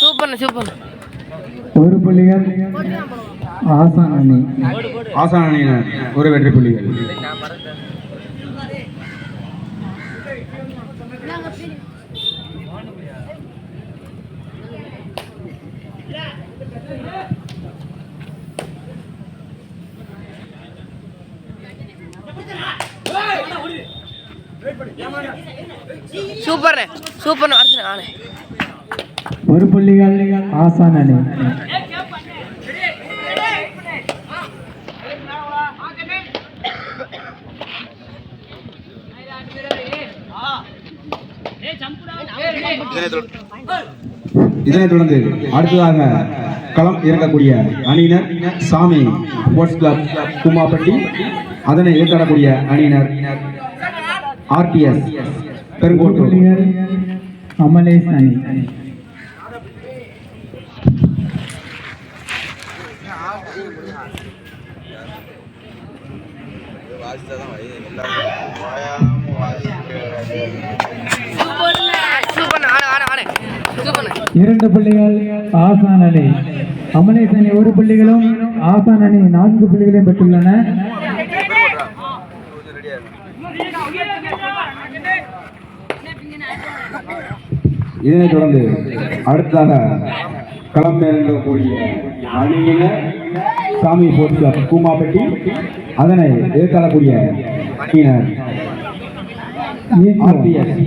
Super super ஒரு புள்ளிகள் ஆசான் அணி. ஆசான அணியினர் ஒரு வெற்றி புள்ளிகள். சூப்பர். சூப்பர் வருஷம் நானே ஒரு புள்ளிகள் ஆசான் அணி இதனைத் தொடர்ந்து அடுத்ததாக களம் இறங்கக்கூடிய அணியினர் சாமி ஸ்போர்ட்ஸ் கிளப் குமாப்பட்டி அதனை எதிர்த்தாடக்கூடிய அணியினர் ஆர்டிஎஸ். பெருங்கோட்டூர் புள்ளிகள் அமலேஷ் அணி இரண்டு புள்ளிகள் ஆசான் அணி. அமலேஷ் அணி ஒரு புள்ளிகளும் ஆசான் அணி நான்கு புள்ளிகளையும் பெற்றுள்ளன. இதனைத் தொடர்ந்து அடுத்ததாக களம் இறங்கக்கூடிய அணியினர் சாமி கிளப் கூமாப்பட்டி அதனை எதிர்த்தாடக்கூடிய அணியினர்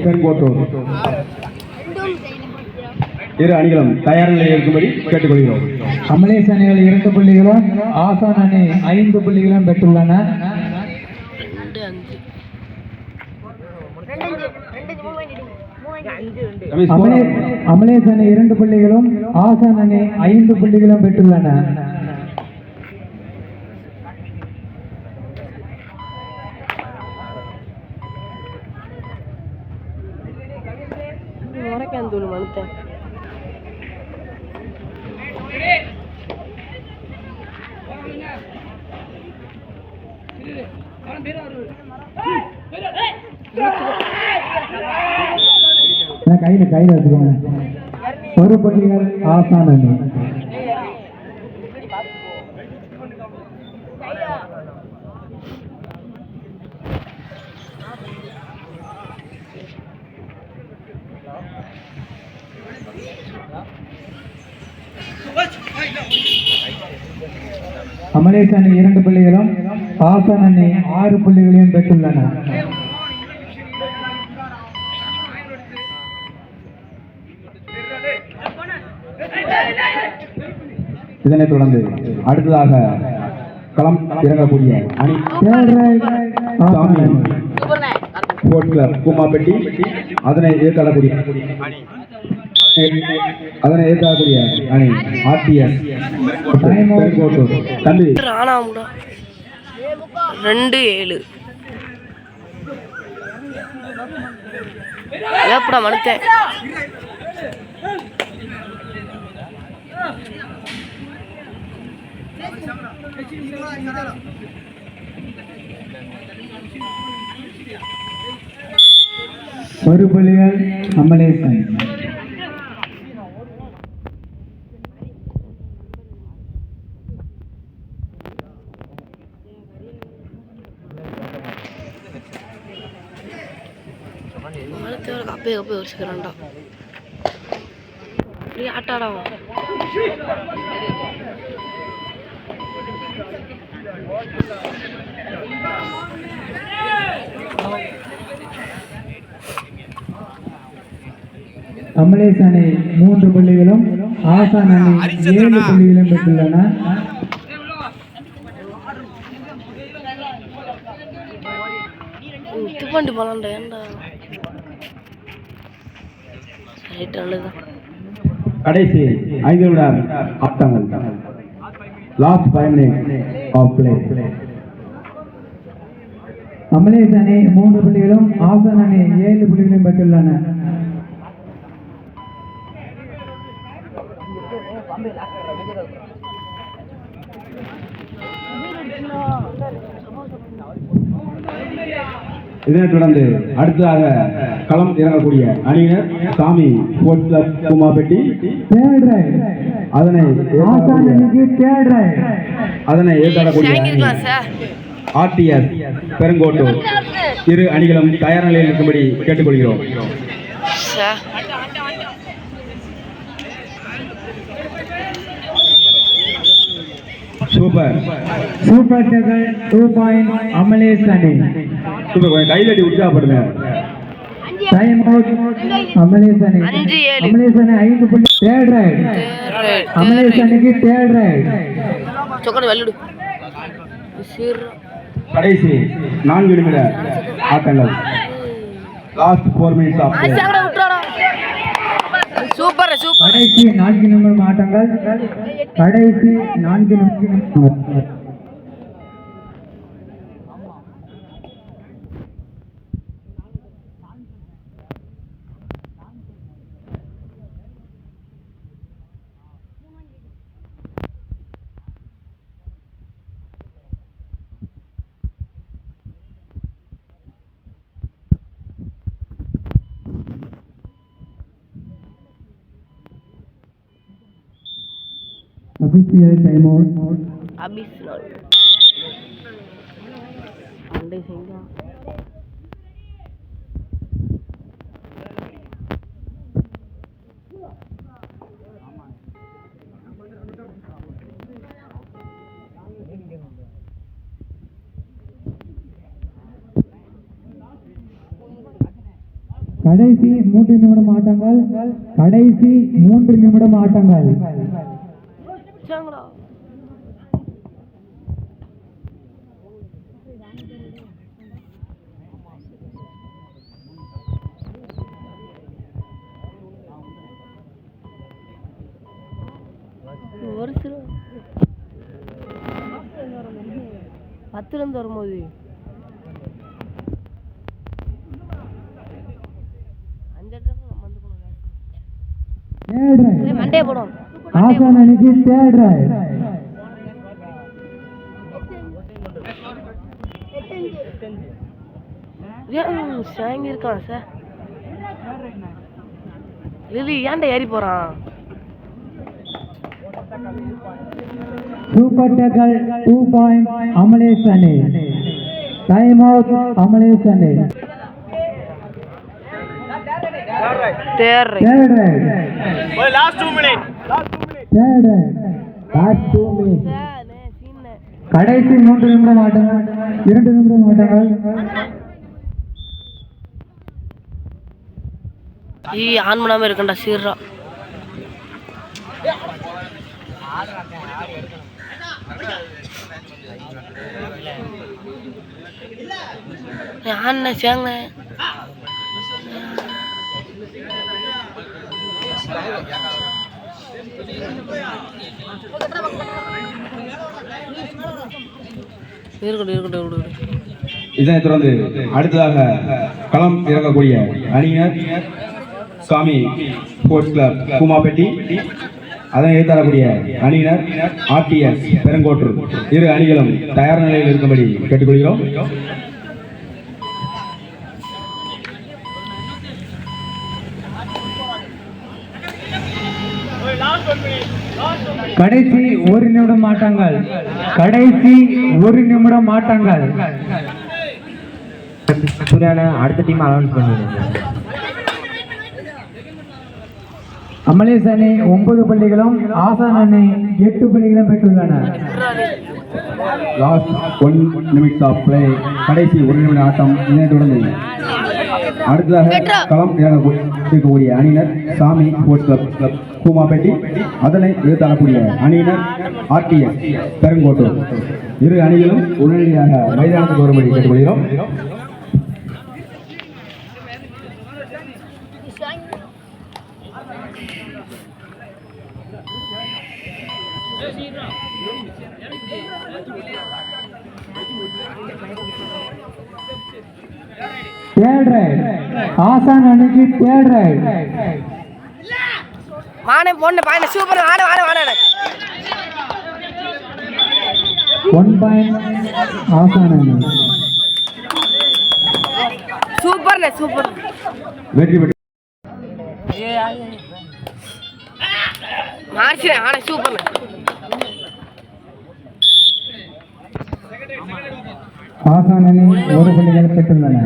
பெருங்கோட்டூர். இரு அணிகளும் தயார் நிலையில் இருக்கும்படி கேட்டுக்கொள்கிறோம். அமலேஷ் அணிகள் இரண்டு புள்ளிகளும் ஆசான் அணி ஐந்து புள்ளிகளும் பெற்றுள்ளன. ரெண்டு அஞ்சு ரமேஷ், அமலே போலாம். அமலேஷ் அணி இரண்டு புள்ளிகளும் ஆசான் அணி ஐந்து புள்ளிகளும் பெற்றுள்ளன மனுத்தேன் நான் கையில கையில வச்சுக்கோங்க. ஒரு புள்ளிகள் ஆசான அமலேஷ் அணி இரண்டு புள்ளிகளும் ஆசான் அணி ஆறு புள்ளிகளையும் பெற்றுள்ளன இதனைத் தொடர்ந்து அடுத்ததாக களம் இறங்கக்கூடிய அணி சாமி ஸ்போர்ட்ஸ் கிளப் கூமாப்பட்டி அதனை எதிர்த்தாடக்கூடிய அதனை எதிர்த்தாடக்கூடிய அணி ஆர்டிஎஸ். பெருங்கோட்டூர் தம்பி ரெண்டு ஏழு. ஏப்படா மனுத்தேன் ஒரு அமலேசன் அமலேஷ் அணி மனுத்தேவர கப்பே வச்சுக்கிறான்டா. ஆட்டாடா அமலேஷ் அணி மூன்று புள்ளிகளும் ஆசான் அணி ஏழு புள்ளிகளும் பெற்றுள்ளன. கடைசி ஐந்து விட ஆட்டங்கள் last five minute of play Amalesh அணி மூன்று புள்ளிகளும் ஆசன் அணி ஏழு புள்ளிகளும் பெற்றுள்ளன. இதனைத் தொடர்ந்து அடுத்ததாக களம் இறங்கக்கூடிய அணியினர் Sami sports club Kumapetti third right அதனை அதனை சார் ஆர்டிஎஸ் பெருங்கோட்டூர். இரு அணிகளும் தயார் நிலையில் இருக்கும்படி கேட்டுக்கொள்கிறோம். Sir super. Super two point Amalesh அணி. சூப்பர் கொஞ்சம் கைதட்டி உற்சாகப்படுங்க டைம் அவுட். அமலேஷ் அணி ஐந்து புள்ளி தேர்ட் ரைட் அமலேஷ் அணிக்கு தேர்ட் ரைட் சொக்கடு வெள்ளிடு சீர் கடைசி நான்கு நிமிட ஆட்டங்கள். லாஸ்ட் ஃபோர் மினிட்ஸ் ஆஃப் ஆச்சாங்கடா விட்டுறாடா சூப்பர் சூப்பர். கடைசி நான்கு நிமிடம் ஆட்டங்கள். கடைசி நான்கு நிமிடம். அண்டை செஞ்சோம் கடைசி மூன்று நிமிடம் ஆட்டங்கள். கடைசி மூன்று நிமிடம் ஆட்டங்கள். ஒரு சில பத்துல இருந்து வரும்போது மண்டே போடும் ஆசான் சாங்கி இருக்கான் சார் லிலி ஏன்டா ஏறி போறான் super tackle two point Amalesh அணி டைம் அவுட் அமலேஷ் அணி தேர் third right last two minute third right last two minute கடைசி மூன்று நிமிடம் ஆட்டங்கள் இரண்டு நிமிடம் ஆட்டங்கள். ஈ ஆன் பண்ணாம இருக்கண்டா சீர்ரா ஆண்ணே சேங்கண்ணே இருக்கட்டும் இருக்கட்டும் இருக்கட்டும் தொடர்ந்து அடுத்ததாக களம் இறங்கக்கூடிய அணியினர் சுவாமி ஸ்போர்ட்ஸ் கிளப் கூமாப்பட்டி அதனை எதிர்த்தாரக்கூடிய அணியினர் ஆர்டிஎஸ் பெருங்கோட்டூர். இரு அணிகளும் தயார் நிலையில் இருக்கும்படி கேட்டுக்கொள்கிறோம். கடைசி ஒரு நிமிடம் ஆட்டங்கள் கடைசி ஒரு நிமிடம் ஆட்டங்கள் அடுத்த டீம் அலௌன்ஸ் பண்ணிடுங்க அமலேஷ் அணி ஒன்பது பள்ளிகளும் ஆசான் அணி எட்டு பள்ளிகளும் பெற்றுள்ளன. Last one minutes of play கடைசி ஒரு நிமிட ஆட்டம் தொடர்ந்து அடுத்ததாக களம் இறங்கக்கூடிய அணியினர் Sami sports club club. Koomapatti. அதனை எதிர்த்தாடக்கூடிய அணியினர் ஆர்டிஎஸ் பெருங்கோட்டூர். இரு அணிகளும் உடனடியாக மைதானத்துக்கு வரும்படி கேட்டுக்கொள்கிறோம். Third right. ஆசான் அணிக்கு தேர்ட் ரைட். வானே பொண்ணு பாயன சூப்பர் வானே வானே வானே ஒன் பாயிண்ட் ஆசான் அணி சூப்பர்ண்ணே சூப்பர் வெற்றி ஆனா அணி ஒரு புள்ளிகள் பெற்றுள்ளன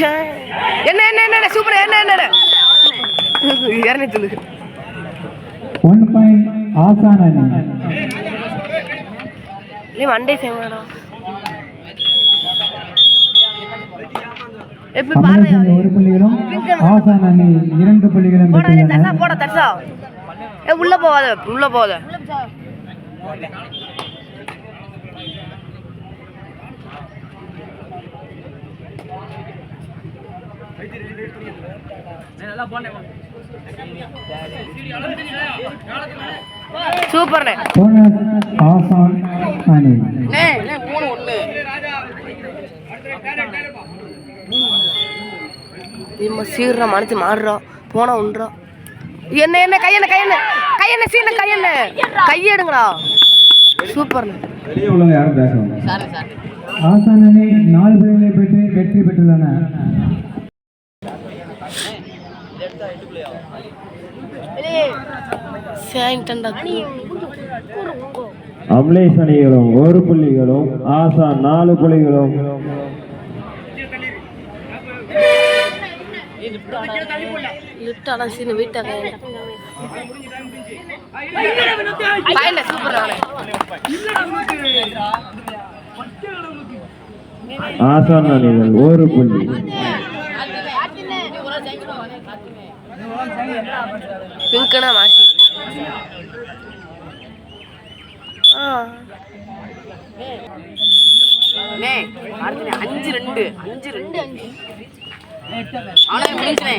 என்ன என்ன என்ன சூப்பர் என்ன என்ன சொல்லு. ஒன் பாயிண்ட் ஆசான் அணி இல்லை மண்டே செய்யணும் எப்படி தமிழக பாரு அணி ஒரு புள்ளிகளும் ஆசான் அணி இரண்டு புள்ளிகளும் போட தர்சா பெற்றுள்ளன போட தர்சா ஏ உள்ள போகாத உள்ள போகாத. சூப்பர்ண்ணே. போனஸ் ஆசான் அணி இம்மா சீர்றா மனசு மாறுறோம் போனா உண்றோம் என்ன என்ன கையென்ன கையென்ன கையென்ன சீன கையென்ன கையெடுங்கடா சூப்பர்ண்ணே. வெளியே உள்ளவங்க யாரும் பேசணும் ஆசான் அணி நாலு புள்ளிகளை பெற்று வெற்றி பெற்றுள்ளன அம்லேஷ் அணிகளும் ஒரு புள்ளிகளும் ஆசா நாலு புள்ளிகளும். லிட்டாலாம் சீன வீட்டா கையென்ன சூப்பர் ஆசான் அணிகள் ஒரு புள்ளி. பிங்க்னா மாசி ஆ. அண்ணே, அஞ்சு ரெண்டு அஞ்சு ரெண்டு. ஆனா முடிஞ்சுனே.